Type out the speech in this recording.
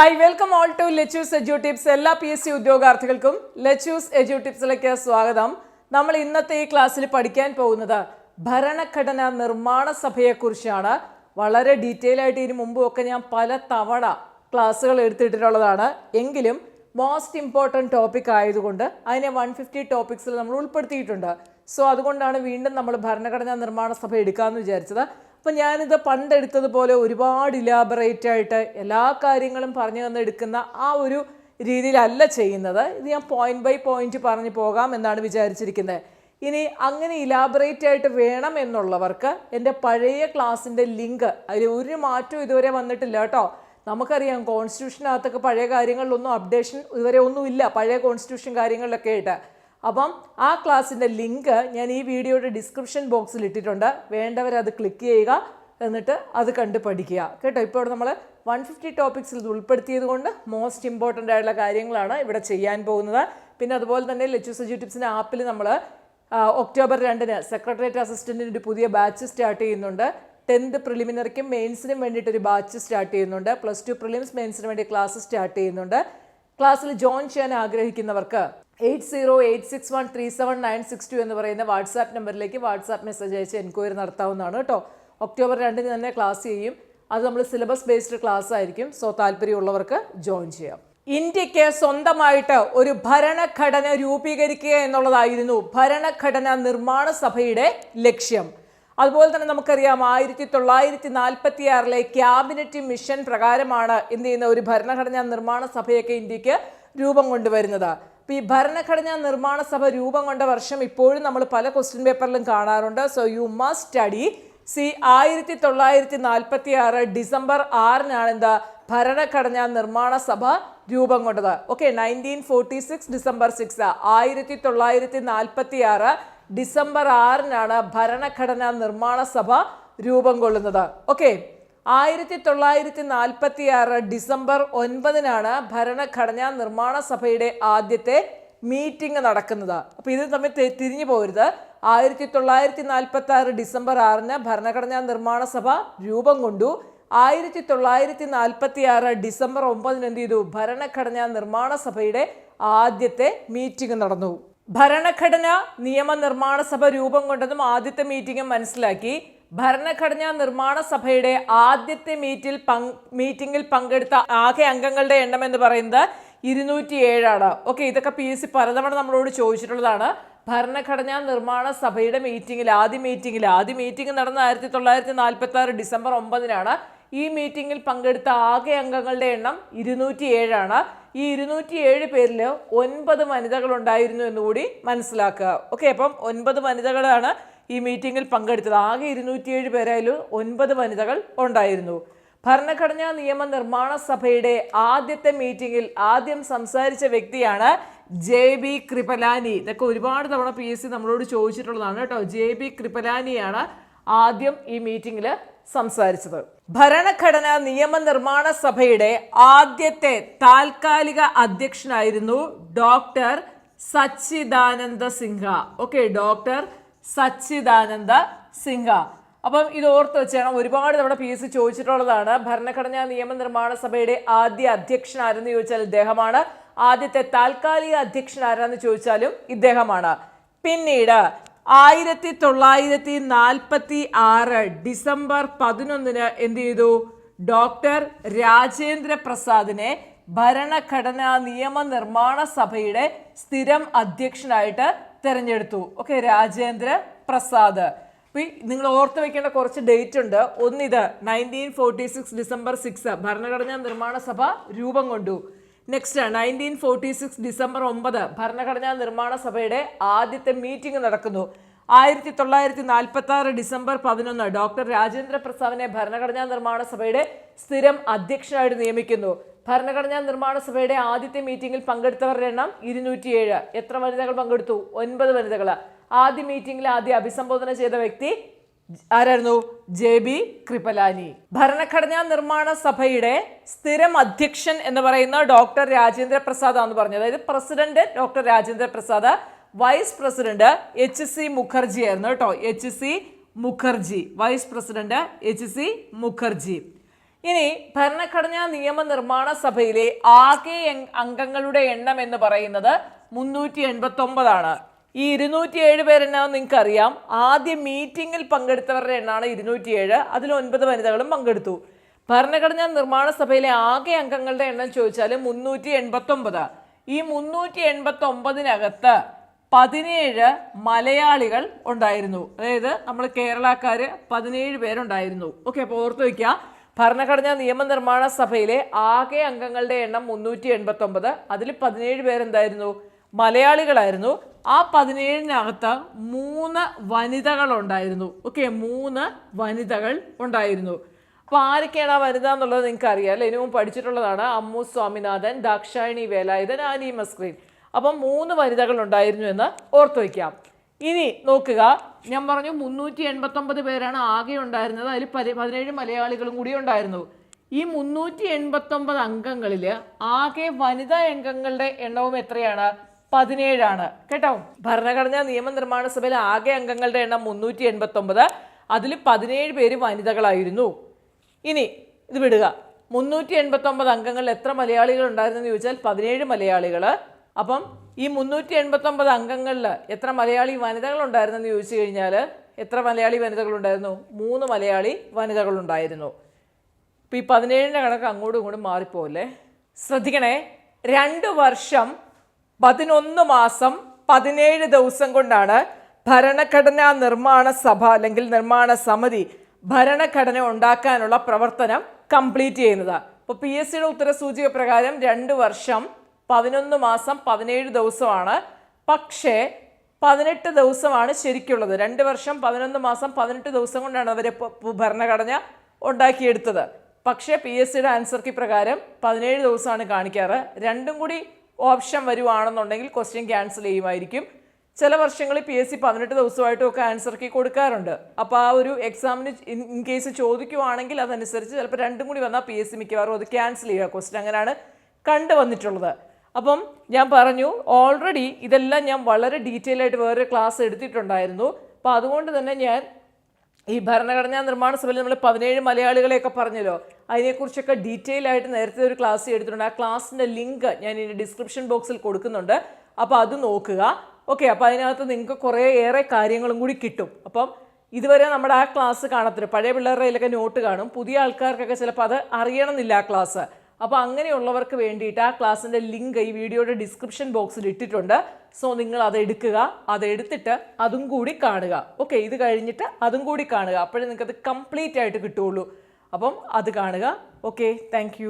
Hi welcome all to Lechus edu tips എല്ലാ P S C ഉദ്യോഗാർത്ഥികൾക്കും Lechu's edu ടിപ്സിലേക്ക് സ്വാഗതം. നമ്മൾ ഇന്നത്തെ ഈ ക്ലാസ്സിൽ പഠിക്കാൻ പോകുന്നത് ഭരണഘടന നിർമ്മാണ സഭയെക്കുറിച്ചാണ്. വളരെ ഡീറ്റെയിൽ ആയിട്ട് ഇതിനു മുമ്പും ഒക്കെ ഞാൻ പല തവണ ക്ലാസ്സുകൾ എടുത്തിട്ടുള്ളതാണ്. എങ്കിലും മോസ്റ്റ് ഇമ്പോർട്ടന്റ് ടോപ്പിക് ആയതുകൊണ്ട് അതിനെ വൺ ഫിഫ്റ്റി ടോപ്പിക്സിൽ നമ്മൾ ഉൾപ്പെടുത്തിയിട്ടുണ്ട്. സോ അതുകൊണ്ടാണ് വീണ്ടും നമ്മൾ ഭരണഘടനാ നിർമ്മാണ സഭ എടുക്കാമെന്ന് വിചാരിച്ചത്. അപ്പം ഞാനിത് പണ്ടെടുത്തതുപോലെ ഒരുപാട് ഇലാബറേറ്റ് ആയിട്ട് എല്ലാ കാര്യങ്ങളും പറഞ്ഞു തന്ന് എടുക്കുന്ന ആ ഒരു രീതിയിലല്ല ചെയ്യുന്നത്. ഇത് ഞാൻ പോയിന്റ് ബൈ പോയിന്റ് പറഞ്ഞു പോകാം എന്നാണ് വിചാരിച്ചിരിക്കുന്നത് ഇനി അങ്ങനെ ഇലാബറേറ്റ് ആയിട്ട് വേണം എന്നുള്ളവർക്ക് എന്റെ പഴയ ക്ലാസ്സിന്റെ ലിങ്ക് അതിൽ ഒരു മാറ്റവും ഇതുവരെ വന്നിട്ടില്ല കേട്ടോ. നമുക്കറിയാം കോൺസ്റ്റിറ്റ്യൂഷനകത്തൊക്കെ പഴയ കാര്യങ്ങളിലൊന്നും അപ്ഡേഷൻ ഇതുവരെ ഒന്നുമില്ല. പഴയ കോൺസ്റ്റിറ്റ്യൂഷൻ കാര്യങ്ങളിലൊക്കെ ആയിട്ട്. അപ്പം ആ ക്ലാസ്സിന്റെ ലിങ്ക് ഞാൻ ഈ വീഡിയോയുടെ ഡിസ്ക്രിപ്ഷൻ ബോക്സിൽ ഇട്ടിട്ടുണ്ട്. വേണ്ടവരത് ക്ലിക്ക് ചെയ്യുക എന്നിട്ട് അത് കണ്ട് പഠിക്കുക. കേട്ടോ ഇപ്പോൾ നമ്മൾ വൺ ഫിഫ്റ്റി ടോപ്പിക്സിൽ ഉൾപ്പെടുത്തിയത് കൊണ്ട് മോസ്റ്റ് ഇമ്പോർട്ടന്റ് ആയിട്ടുള്ള കാര്യങ്ങളാണ് ഇവിടെ ചെയ്യാൻ പോകുന്നത്. പിന്നെ അതുപോലെ തന്നെ ലെച്ചു സജി ടിപ്സിന്റെ ആപ്പിൽ നമ്മൾ ഒക്ടോബർ രണ്ടിന് സെക്രട്ടേറിയറ്റ് അസിസ്റ്റന്റിന്റെ ഒരു പുതിയ ബാച്ച് സ്റ്റാർട്ട് ചെയ്യുന്നുണ്ട്. ടെൻത്ത് പ്രിലിമിനറിക്കും മെയിൻസിനും വേണ്ടിയിട്ട് ഒരു ബാച്ച് സ്റ്റാർട്ട് ചെയ്യുന്നുണ്ട്. പ്ലസ് ടു പ്രിലിംസ് മെയിൻസിന് വേണ്ടി ക്ലാസ് സ്റ്റാർട്ട് ചെയ്യുന്നുണ്ട്. ക്ലാസ്സിൽ ജോയിൻ ചെയ്യാൻ ആഗ്രഹിക്കുന്നവർക്ക് eight zero eight six one three seven nine six two എന്ന് പറയുന്ന വാട്സാപ്പ് നമ്പറിലേക്ക് വാട്സാപ്പ് മെസ്സേജ് അയച്ച് എൻക്വയറി നടത്താവുന്നതാണ് കേട്ടോ. ഒക്ടോബർ രണ്ടിന് തന്നെ ക്ലാസ് ചെയ്യും. അത് നമ്മൾ സിലബസ് ബേസ്ഡ് ക്ലാസ് ആയിരിക്കും. സോ താല്പര്യമുള്ളവർക്ക് ജോയിൻ ചെയ്യാം. ഇന്ത്യയ്ക്ക് സ്വന്തമായിട്ട് ഒരു ഭരണഘടന രൂപീകരിക്കുക എന്നുള്ളതായിരുന്നു ഭരണഘടന നിർമ്മാണ സഭയുടെ ലക്ഷ്യം. അതുപോലെ തന്നെ നമുക്കറിയാം ആയിരത്തി തൊള്ളായിരത്തി നാൽപ്പത്തി ആറിലെ ക്യാബിനറ്റ് മിഷൻ പ്രകാരമാണ് എന്ത് ചെയ്യുന്ന ഒരു ഭരണഘടനാ നിർമ്മാണ സഭയൊക്കെ ഇന്ത്യയ്ക്ക് രൂപം കൊണ്ടുവരുന്നത്. അപ്പോൾ ഈ ഭരണഘടനാ നിർമ്മാണ സഭ രൂപം കൊണ്ട വർഷം ഇപ്പോഴും നമ്മൾ പല ക്വസ്റ്റ്യൻ പേപ്പറിലും കാണാറുണ്ട്. So you must study C ആയിരത്തി തൊള്ളായിരത്തി നാൽപ്പത്തി ആറ് ഡിസംബർ ആറിനാണ് എന്താ ഭരണഘടനാ നിർമ്മാണ സഭ രൂപം കൊണ്ടത്. Okay nineteen forty six December six ആയിരത്തി തൊള്ളായിരത്തി നാൽപ്പത്തി ആറ് ഡിസംബർ ആറിനാണ് ഭരണഘടനാ നിർമ്മാണ സഭ രൂപം കൊള്ളുന്നത്. ഓക്കെ ആയിരത്തി തൊള്ളായിരത്തി നാൽപ്പത്തി ആറ് ഡിസംബർ ഒൻപതിനാണ് ഭരണഘടനാ നിർമ്മാണ സഭയുടെ ആദ്യത്തെ മീറ്റിംഗ് നടക്കുന്നത്. അപ്പോൾ ഇത് തമ്മിൽ തിരിഞ്ഞു പോരുത്. ആയിരത്തി തൊള്ളായിരത്തി നാൽപ്പത്തി ആറ് ഡിസംബർ ആറിന് ഭരണഘടനാ നിർമ്മാണ സഭ രൂപം കൊണ്ടു. ആയിരത്തി തൊള്ളായിരത്തി നാൽപ്പത്തി ആറ് ഡിസംബർ ഒമ്പതിന് എന്ത് ചെയ്തു? ഭരണഘടനാ നിർമ്മാണ സഭയുടെ ആദ്യത്തെ മീറ്റിംഗ് നടന്നു. ഭരണഘടന നിയമനിർമ്മാണ സഭ രൂപം കൊണ്ടതും ആദ്യത്തെ മീറ്റിംഗും മനസ്സിലാക്കി. ഭരണഘടനാ നിർമ്മാണ സഭയുടെ ആദ്യത്തെ മീറ്റിൽ മീറ്റിംഗിൽ പങ്കെടുത്ത ആകെ അംഗങ്ങളുടെ എണ്ണം എന്ന് പറയുന്നത് ഇരുന്നൂറ്റി ഏഴാണ് ഓക്കെ ഇതൊക്കെ പി എസ് സി പലതവണ നമ്മളോട് ചോദിച്ചിട്ടുള്ളതാണ്. ഭരണഘടനാ നിർമ്മാണ സഭയുടെ മീറ്റിംഗിൽ ആദ്യ മീറ്റിംഗിൽ ആദ്യ മീറ്റിംഗ് നടന്ന ആയിരത്തി തൊള്ളായിരത്തി നാൽപ്പത്തി ആറ് ഡിസംബർ ഒമ്പതിനാണ് ഈ മീറ്റിംഗിൽ പങ്കെടുത്ത ആകെ അംഗങ്ങളുടെ എണ്ണം ഇരുന്നൂറ്റി ഏഴാണ് ഈ ഇരുന്നൂറ്റി ഏഴ് പേരിൽ ഒൻപത് വനിതകൾ ഉണ്ടായിരുന്നു എന്നുകൂടി മനസ്സിലാക്കുക. ഓക്കെ അപ്പം ഒൻപത് വനിതകളാണ് ഈ മീറ്റിംഗിൽ പങ്കെടുത്തത്. ആകെ ഇരുന്നൂറ്റിയേഴ് പേരായാലും ഒൻപത് വനിതകൾ ഉണ്ടായിരുന്നു. ഭരണഘടനാ നിയമ നിർമ്മാണ സഭയുടെ ആദ്യത്തെ മീറ്റിംഗിൽ ആദ്യം സംസാരിച്ച വ്യക്തിയാണ് ജെ ബി കൃപലാനി. ഇതൊക്കെ ഒരുപാട് തവണ പി എസ് സി നമ്മളോട് ചോദിച്ചിട്ടുള്ളതാണ് കേട്ടോ. ജെ ബി കൃപലാനിയാണ് ആദ്യം ഈ മീറ്റിംഗിൽ സംസാരിച്ചത്. ഭരണഘടനാ നിയമനിർമ്മാണ സഭയുടെ ആദ്യത്തെ താൽക്കാലിക അധ്യക്ഷനായിരുന്നു doctor Sachchidananda Sinha. Okay doctor Sachchidananda Singha. അപ്പം ഇത് ഓർത്ത് വെച്ചാണ് ഒരുപാട് നമ്മുടെ പി എസ് സി ചോദിച്ചിട്ടുള്ളതാണ്. ഭരണഘടനാ നിയമനിർമ്മാണ സഭയുടെ ആദ്യ അധ്യക്ഷൻ ആരെന്ന് ചോദിച്ചാൽ ഇദ്ദേഹമാണ്. ആദ്യത്തെ താൽക്കാലിക അധ്യക്ഷൻ ആരാന്ന് ചോദിച്ചാലും ഇദ്ദേഹമാണ്. പിന്നീട് ആയിരത്തി തൊള്ളായിരത്തി നാൽപ്പത്തി ആറ് ഡിസംബർ പതിനൊന്നിന് എന്ത് ചെയ്തു? ഡോക്ടർ രാജേന്ദ്ര പ്രസാദിനെ ഭരണഘടനാ നിയമനിർമ്മാണ സഭയുടെ സ്ഥിരം അധ്യക്ഷനായിട്ട് തെരഞ്ഞെടുത്തു. ഓക്കെ രാജേന്ദ്ര പ്രസാദ്. അപ്പൊ ഈ നിങ്ങൾ ഓർത്ത് വെക്കേണ്ട കുറച്ച് ഡേറ്റ് ഉണ്ട്. ഒന്നിത് nineteen forty six December six ഭരണഘടനാ നിർമ്മാണ സഭ രൂപം കൊണ്ടു. Next nineteen forty six December ഒമ്പത് ഭരണഘടനാ നിർമ്മാണ സഭയുടെ ആദ്യത്തെ മീറ്റിംഗ് നടക്കുന്നു. ആയിരത്തി തൊള്ളായിരത്തി നാൽപ്പത്തി ആറ് ഡിസംബർ പതിനൊന്ന് ഡോക്ടർ രാജേന്ദ്ര പ്രസാദിനെ ഭരണഘടനാ നിർമ്മാണ സഭയുടെ സ്ഥിരം അധ്യക്ഷനായിട്ട് നിയമിക്കുന്നു. ഭരണഘടനാ നിർമ്മാണ സഭയുടെ ആദ്യത്തെ മീറ്റിംഗിൽ പങ്കെടുത്തവരുടെ എണ്ണം ഇരുന്നൂറ്റിയേഴ്. എത്ര വനിതകൾ പങ്കെടുത്തു? ഒൻപത് വനിതകൾ ആദ്യ മീറ്റിംഗിൽ ആദ്യം അഭിസംബോധന ചെയ്ത വ്യക്തി ആരായിരുന്നു? J B Kripalani. ഭരണഘടനാ നിർമ്മാണ സഭയുടെ സ്ഥിരം അധ്യക്ഷൻ എന്ന് പറയുന്ന ഡോക്ടർ രാജേന്ദ്ര പ്രസാദ് ആണെന്ന് പറഞ്ഞു അതായത് president doctor Rajendra Prasad vice president H C Mukherjee ആയിരുന്നു കേട്ടോ. H C Mukherjee. Vice president H C Mukherjee. ഇനി ഭരണഘടനാ നിയമനിർമ്മാണ സഭയിലെ ആകെ അംഗങ്ങളുടെ എണ്ണം എന്ന് പറയുന്നത് മുന്നൂറ്റി എൺപത്തി ഒമ്പതാണ് ഈ ഇരുന്നൂറ്റി ഏഴ് നിങ്ങൾക്ക് അറിയാം ആദ്യ മീറ്റിംഗിൽ പങ്കെടുത്തവരുടെ എണ്ണമാണ് ഇരുന്നൂറ്റി ഏഴ് അതിൽ ഒൻപത് വനിതകളും പങ്കെടുത്തു. ഭരണഘടനാ നിർമ്മാണ സഭയിലെ ആകെ അംഗങ്ങളുടെ എണ്ണം ചോദിച്ചാൽ മുന്നൂറ്റി എൺപത്തി ഒമ്പത് ഈ മുന്നൂറ്റി എൺപത്തി ഒമ്പതിനകത്ത് പതിനേഴ് മലയാളികൾ ഉണ്ടായിരുന്നു. അതായത് നമ്മൾ കേരളക്കാർ പതിനേഴ് പേരുണ്ടായിരുന്നു. ഓക്കെ അപ്പോൾ ഓർത്ത് വയ്ക്കുക ഭരണഘടനാ നിയമനിർമ്മാണ സഭയിലെ ആകെ അംഗങ്ങളുടെ എണ്ണം മുന്നൂറ്റി എൺപത്തി ഒമ്പത് അതിൽ പതിനേഴ് പേരെന്തായിരുന്നു? മലയാളികളായിരുന്നു. ആ പതിനേഴിനകത്ത് മൂന്ന് വനിതകൾ ഉണ്ടായിരുന്നു ഓക്കെ മൂന്ന് വനിതകൾ ഉണ്ടായിരുന്നു. അപ്പോൾ ആരൊക്കെയാണ് ആ വനിത എന്നുള്ളത് നിങ്ങൾക്ക് അറിയാം അല്ലെ? ഇനിയും പഠിച്ചിട്ടുള്ളതാണ് അമ്മു സ്വാമിനാഥൻ ദാക്ഷായണി വേലായുധൻ ആനി മസ്ക്രീൻ. അപ്പം മൂന്ന് വനിതകൾ ഉണ്ടായിരുന്നു എന്ന് ഓർത്തു വയ്ക്കാം. ഇനി നോക്കുക. ഞാൻ പറഞ്ഞു മുന്നൂറ്റി എൺപത്തൊമ്പത് പേരാണ് ആകെ ഉണ്ടായിരുന്നത്. അതിൽ പതി പതിനേഴ് മലയാളികളും കൂടി ഉണ്ടായിരുന്നു. ഈ മുന്നൂറ്റി എൺപത്തൊമ്പത് അംഗങ്ങളിൽ ആകെ വനിതാ അംഗങ്ങളുടെ എണ്ണവും എത്രയാണ്? പതിനേഴാണ്. കേട്ടോ? ഭരണഘടനാ നിയമനിർമ്മാണ സഭയിലെ ആകെ അംഗങ്ങളുടെ എണ്ണം മുന്നൂറ്റി എൺപത്തൊമ്പത് അതിൽ പതിനേഴ് പേര് വനിതകളായിരുന്നു. ഇനി ഇത് വിടുക. മുന്നൂറ്റി എൺപത്തൊമ്പത് അംഗങ്ങളിൽ എത്ര മലയാളികൾ ഉണ്ടായിരുന്നെന്ന് ചോദിച്ചാൽ പതിനേഴ് മലയാളികൾ അപ്പം ഈ മുന്നൂറ്റി എൺപത്തൊമ്പത് അംഗങ്ങളിൽ എത്ര മലയാളി വനിതകളുണ്ടായിരുന്നെന്ന് ചോദിച്ചു കഴിഞ്ഞാൽ എത്ര മലയാളി വനിതകളുണ്ടായിരുന്നു? മൂന്ന് മലയാളി വനിതകളുണ്ടായിരുന്നു. ഇപ്പം ഈ പതിനേഴിന്റെ കണക്ക് അങ്ങോട്ടും ഇങ്ങോട്ടും മാറിപ്പോകല്ലേ ശ്രദ്ധിക്കണേ രണ്ട് വർഷം പതിനൊന്ന് മാസം പതിനേഴ് ദിവസം കൊണ്ടാണ് ഭരണഘടനാ നിർമ്മാണ സഭ അല്ലെങ്കിൽ നിർമ്മാണ സമിതി ഭരണഘടന ഉണ്ടാക്കാനുള്ള പ്രവർത്തനം കംപ്ലീറ്റ് ചെയ്യുന്നത്. അപ്പോൾ പി എസ് സിയുടെ ഉത്തരസൂചിക പ്രകാരം രണ്ട് വർഷം പതിനൊന്ന് മാസം പതിനേഴ് ദിവസമാണ്. പക്ഷേ പതിനെട്ട് ദിവസമാണ് ശരിക്കുള്ളത്. രണ്ട് വർഷം പതിനൊന്ന് മാസം പതിനെട്ട് ദിവസം കൊണ്ടാണ് അവർ ഭരണഘടന ഉണ്ടാക്കിയെടുത്തത്. പക്ഷേ പി എസ് സിയുടെ ആൻസർ കീ പ്രകാരം പതിനേഴ് ദിവസമാണ് കാണിക്കാറ്. രണ്ടും കൂടി ഓപ്ഷൻ വരുവാണെന്നുണ്ടെങ്കിൽ ക്വസ്റ്റ്യൻ ക്യാൻസൽ ചെയ്യുമായിരിക്കും. ചില വർഷങ്ങളിൽ പി എസ് സി പതിനെട്ട് ദിവസമായിട്ടും ഒക്കെ ആൻസർ കീ കൊടുക്കാറുണ്ട്. അപ്പോൾ ആ ഒരു എക്സാമിന് ഇൻ കേസ് ചോദിക്കുവാണെങ്കിൽ അതനുസരിച്ച് ചിലപ്പോൾ രണ്ടും കൂടി വന്നാൽ പി എസ് സി മിക്കവാറും അത് ക്യാൻസൽ ചെയ്യുക. ക്വസ്റ്റ്യൻ അങ്ങനെയാണ് കണ്ടു വന്നിട്ടുള്ളത് അപ്പം ഞാൻ പറഞ്ഞു ഓൾറെഡി ഇതെല്ലാം ഞാൻ വളരെ ഡീറ്റെയിൽ ആയിട്ട് വേറൊരു ക്ലാസ് എടുത്തിട്ടുണ്ടായിരുന്നു. അപ്പോൾ അതുകൊണ്ട് തന്നെ ഞാൻ ഈ ഭരണഘടനാ നിർമ്മാണ സഭയിൽ നമ്മൾ പതിനേഴ് മലയാളികളെയൊക്കെ പറഞ്ഞല്ലോ അതിനെക്കുറിച്ചൊക്കെ ഡീറ്റെയിൽ ആയിട്ട് നേരത്തെ ഒരു ക്ലാസ് എടുത്തിട്ടുണ്ട്. ആ ക്ലാസ്സിന്റെ ലിങ്ക് ഞാൻ ഇനി ഡിസ്ക്രിപ്ഷൻ ബോക്സിൽ കൊടുക്കുന്നുണ്ട്. അപ്പോൾ അത് നോക്കുക. ഓക്കെ അപ്പോൾ അതിനകത്ത് നിങ്ങൾക്ക് കുറേ ഏറെ കാര്യങ്ങളും കൂടി കിട്ടും. അപ്പം ഇതുവരെ നമ്മുടെ ആ ക്ലാസ് കാണത്തില്ല. പഴയ പിള്ളേരുടെ കയ്യിലൊക്കെ നോട്ട് കാണും. പുതിയ ആൾക്കാർക്കൊക്കെ ചിലപ്പോൾ അത് അറിയണമെന്നില്ല ആ ക്ലാസ് അപ്പോൾ അങ്ങനെയുള്ളവർക്ക് വേണ്ടിയിട്ട് ആ ക്ലാസ്സിന്റെ ലിങ്ക് ഈ വീഡിയോയുടെ ഡിസ്ക്രിപ്ഷൻ ബോക്സിൽ ഇട്ടിട്ടുണ്ട്. സോ നിങ്ങൾ അത് എടുക്കുക അത് എടുത്തിട്ട് അതും കൂടി കാണുക. ഓക്കെ ഇത് കഴിഞ്ഞിട്ട് അതും കൂടി കാണുക. അപ്പോഴേ നിങ്ങൾക്ക് അത് കംപ്ലീറ്റ് ആയിട്ട് കിട്ടുള്ളൂ അപ്പം അത് കാണുക. Okay thank